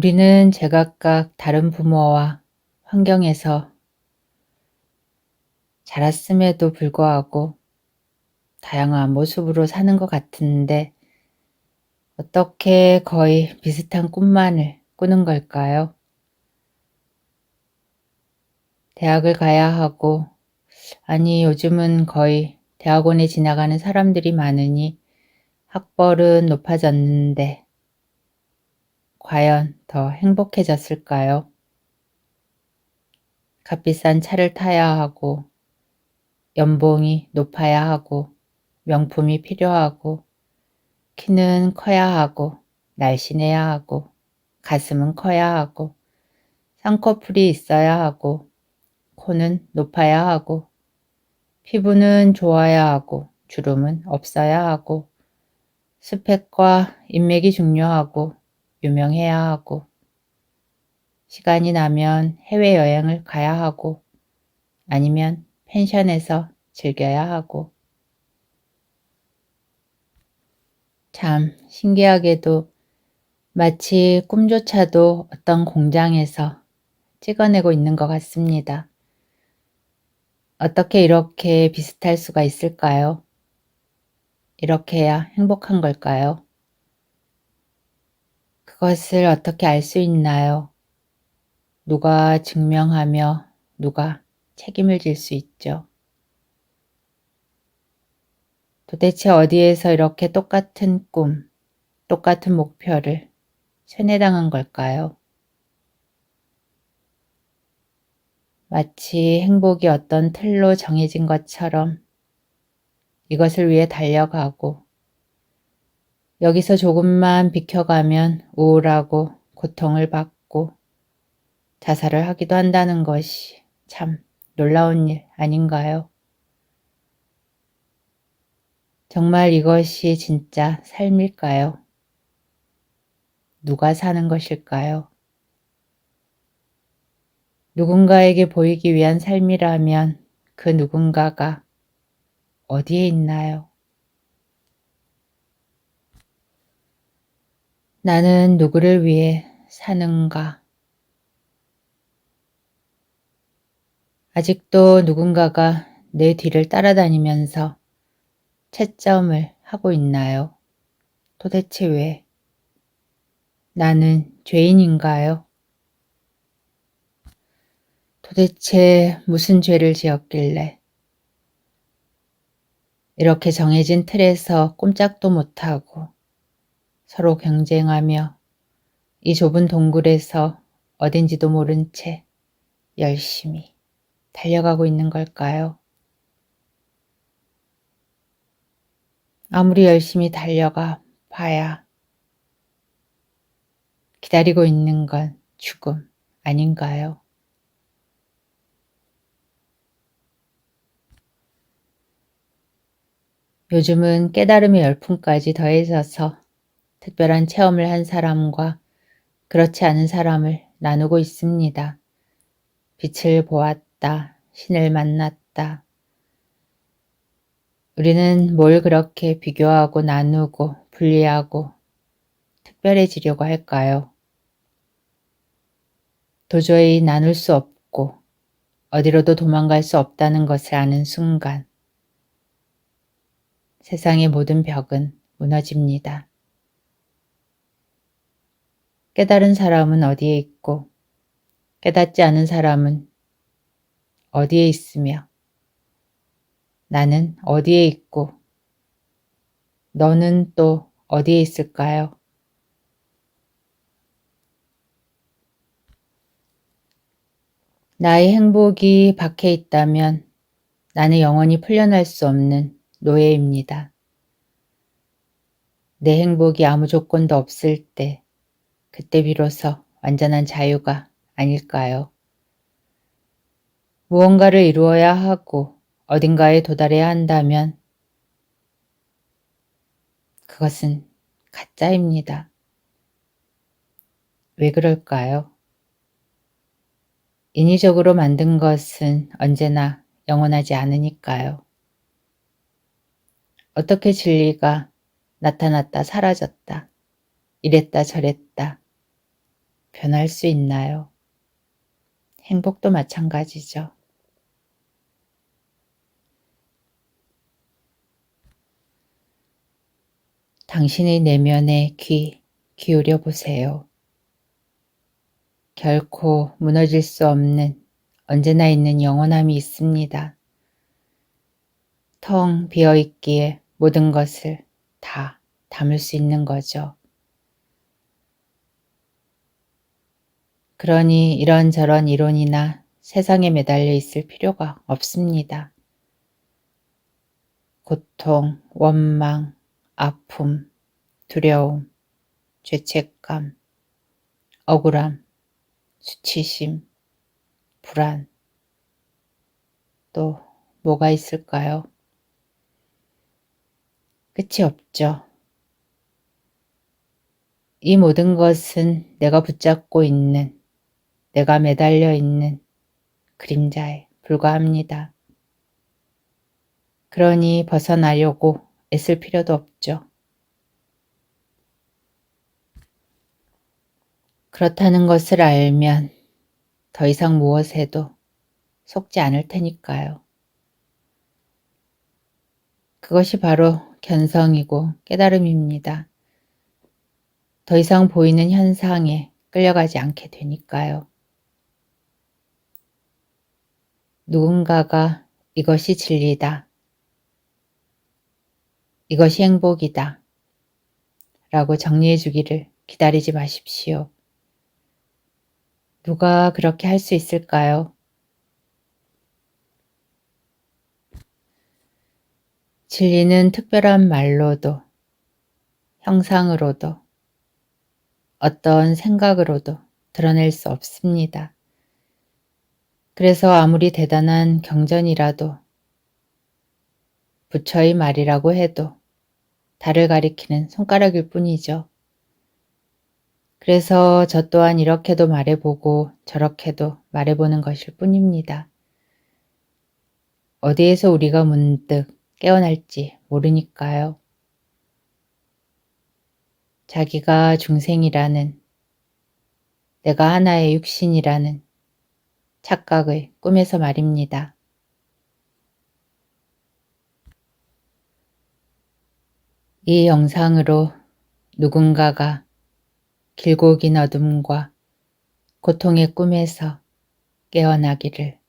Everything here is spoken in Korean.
우리는 제각각 다른 부모와 환경에서 자랐음에도 불구하고 다양한 모습으로 사는 것 같은데 어떻게 거의 비슷한 꿈만을 꾸는 걸까요? 대학을 가야 하고, 아니, 요즘은 거의 대학원에 지나가는 사람들이 많으니 학벌은 높아졌는데, 과연 더 행복해졌을까요? 값비싼 차를 타야 하고, 연봉이 높아야 하고, 명품이 필요하고, 키는 커야 하고, 날씬해야 하고, 가슴은 커야 하고, 쌍꺼풀이 있어야 하고, 코는 높아야 하고, 피부는 좋아야 하고, 주름은 없어야 하고, 스펙과 인맥이 중요하고, 유명해야 하고, 시간이 나면 해외여행을 가야 하고, 아니면 펜션에서 즐겨야 하고, 참 신기하게도 마치 꿈조차도 어떤 공장에서 찍어내고 있는 것 같습니다. 어떻게 이렇게 비슷할 수가 있을까요? 이렇게 해야 행복한 걸까요? 그것을 어떻게 알 수 있나요? 누가 증명하며 누가 책임을 질 수 있죠. 도대체 어디에서 이렇게 똑같은 꿈, 똑같은 목표를 세뇌당한 걸까요? 마치 행복이 어떤 틀로 정해진 것처럼 이것을 위해 달려가고 여기서 조금만 비켜가면 우울하고 고통을 받고 자살을 하기도 한다는 것이 참 놀라운 일 아닌가요? 정말 이것이 진짜 삶일까요? 누가 사는 것일까요? 누군가에게 보이기 위한 삶이라면 그 누군가가 어디에 있나요? 나는 누구를 위해 사는가? 아직도 누군가가 내 뒤를 따라다니면서 채점을 하고 있나요? 도대체 왜? 나는 죄인인가요? 도대체 무슨 죄를 지었길래 이렇게 정해진 틀에서 꼼짝도 못하고 서로 경쟁하며 이 좁은 동굴에서 어딘지도 모른 채 열심히 달려가고 있는 걸까요? 아무리 열심히 달려가 봐야 기다리고 있는 건 죽음 아닌가요? 요즘은 깨달음의 열풍까지 더해져서 특별한 체험을 한 사람과 그렇지 않은 사람을 나누고 있습니다. 빛을 보았다. 신을 만났다. 우리는 뭘 그렇게 비교하고 나누고 분리하고 특별해지려고 할까요? 도저히 나눌 수 없고 어디로도 도망갈 수 없다는 것을 아는 순간 세상의 모든 벽은 무너집니다. 깨달은 사람은 어디에 있고 깨닫지 않은 사람은 어디에 있으며 나는 어디에 있고 너는 또 어디에 있을까요? 나의 행복이 밖에 있다면 나는 영원히 풀려날 수 없는 노예입니다. 내 행복이 아무 조건도 없을 때, 그때 비로소 완전한 자유가 아닐까요? 무언가를 이루어야 하고 어딘가에 도달해야 한다면 그것은 가짜입니다. 왜 그럴까요? 인위적으로 만든 것은 언제나 영원하지 않으니까요. 어떻게 진리가 나타났다 사라졌다, 이랬다 저랬다. 변할 수 있나요? 행복도 마찬가지죠. 당신의 내면에 귀 기울여 보세요. 결코 무너질 수 없는 언제나 있는 영원함이 있습니다. 텅 비어 있기에 모든 것을 다 담을 수 있는 거죠. 그러니 이런저런 이론이나 세상에 매달려 있을 필요가 없습니다. 고통, 원망, 아픔, 두려움, 죄책감, 억울함, 수치심, 불안, 또 뭐가 있을까요? 끝이 없죠. 이 모든 것은 내가 붙잡고 있는, 내가 매달려 있는 그림자에 불과합니다. 그러니 벗어나려고 애쓸 필요도 없죠. 그렇다는 것을 알면 더 이상 무엇해도 속지 않을 테니까요. 그것이 바로 견성이고 깨달음입니다. 더 이상 보이는 현상에 끌려가지 않게 되니까요. 누군가가 이것이 진리다. 이것이 행복이다. 라고 정리해 주기를 기다리지 마십시오. 누가 그렇게 할 수 있을까요? 진리는 특별한 말로도, 형상으로도, 어떤 생각으로도 드러낼 수 없습니다. 그래서 아무리 대단한 경전이라도 부처의 말이라고 해도 달을 가리키는 손가락일 뿐이죠. 그래서 저 또한 이렇게도 말해보고 저렇게도 말해보는 것일 뿐입니다. 어디에서 우리가 문득 깨어날지 모르니까요. 자기가 중생이라는 내가 하나의 육신이라는 착각의 꿈에서 말입니다. 이 영상으로 누군가가 길고 긴 어둠과 고통의 꿈에서 깨어나기를